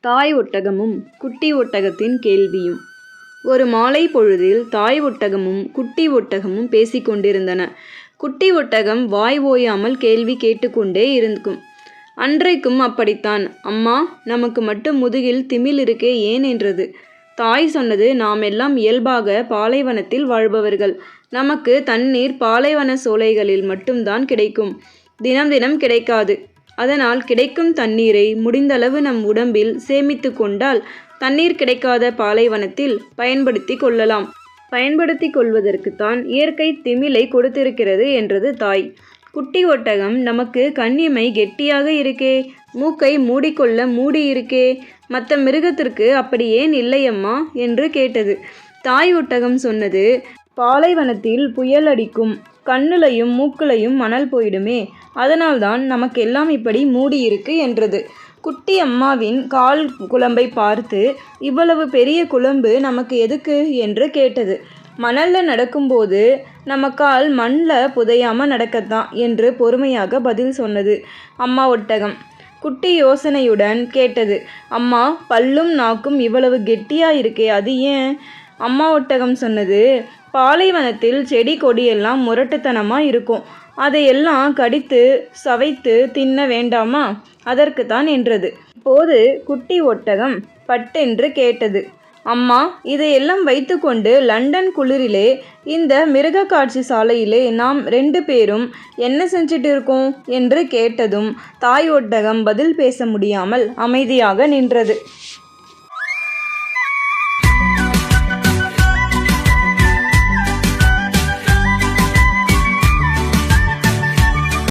தாய் ஒட்டகமும் குட்டி ஒட்டகத்தின் கேள்வியும். ஒரு மாலை பொழுதில் தாய் ஒட்டகமும் குட்டி ஒட்டகமும் பேசிக்கொண்டிருந்தன குட்டி ஒட்டகம் வாய் ஓயாமல் கேள்வி கேட்டுக்கொண்டே இருக்கும். அன்றைக்கும் அப்படித்தான். அம்மா நமக்கு மட்டும் முதுகில் திமில் இருக்கே ஏன் என்றது? தாய் சொன்னது நாம் எல்லாம் இயல்பாக பாலைவனத்தில் வாழ்பவர்கள். நமக்கு தண்ணீர் பாலைவன சோலைகளில் மட்டும்தான் கிடைக்கும். தினம் தினம் கிடைக்காது. அதனால் கிடைக்கும் தண்ணீரை முடிந்தளவு நம் உடம்பில் சேமித்து கொண்டால் தண்ணீர் கிடைக்காத பாலைவனத்தில் பயன்படுத்தி கொள்ளலாம். பயன்படுத்தி கொள்வதற்குத்தான் இயற்கை திமிலை கொடுத்திருக்கிறது என்றது தாய். குட்டி ஒட்டகம் நமக்கு கண்ணிமை கெட்டியாக இருக்கே மூக்கை மூடிக்கொள்ள மூடி இருக்கே மற்ற மிருகத்திற்கு அப்படி ஏன் இல்லையம்மா? என்று கேட்டது. தாய் ஒட்டகம் சொன்னது பாலைவனத்தில் புயல் அடிக்கும். கண்ணுலையும் மூக்குலையும் மணல் போயிடுமே. அதனால்தான் நமக்கெல்லாம் இப்படி மூடியிருக்கு என்றது. குட்டி அம்மாவின் கால் குழம்பை பார்த்து இவ்வளவு பெரிய குழம்பு நமக்கு எதுக்கு என்று கேட்டது. மணல்ல நடக்கும்போது நம்ம கால் மண்ணில் புதையாமல் நடக்கத்தான் என்று பொறுமையாக பதில் சொன்னது அம்மா ஒட்டகம். குட்டி யோசனையுடன் கேட்டது அம்மா பல்லும் நாக்கும் இவ்வளவு கெட்டியாக இருக்கே அது ஏன்? அம்மா ஒட்டகம் சொன்னது பாலைவனத்தில் செடி கொடியெல்லாம் முரட்டுத்தனமாக இருக்கும். அதையெல்லாம் கடித்து சவைத்து தின்ன வேண்டாமா? அதற்குத்தான் என்றது. இப்போது குட்டி ஒட்டகம் பட்டென்று கேட்டது. அம்மா இதையெல்லாம் வைத்துக்கொண்டு லண்டன் குளிரிலே இந்த மிருக காட்சி சாலையிலே நாம் ரெண்டு பேரும் என்ன செஞ்சிட்டு இருக்கோம் என்று கேட்டதும் தாய் ஒட்டகம் பதில் பேச முடியாமல் அமைதியாக நின்றது.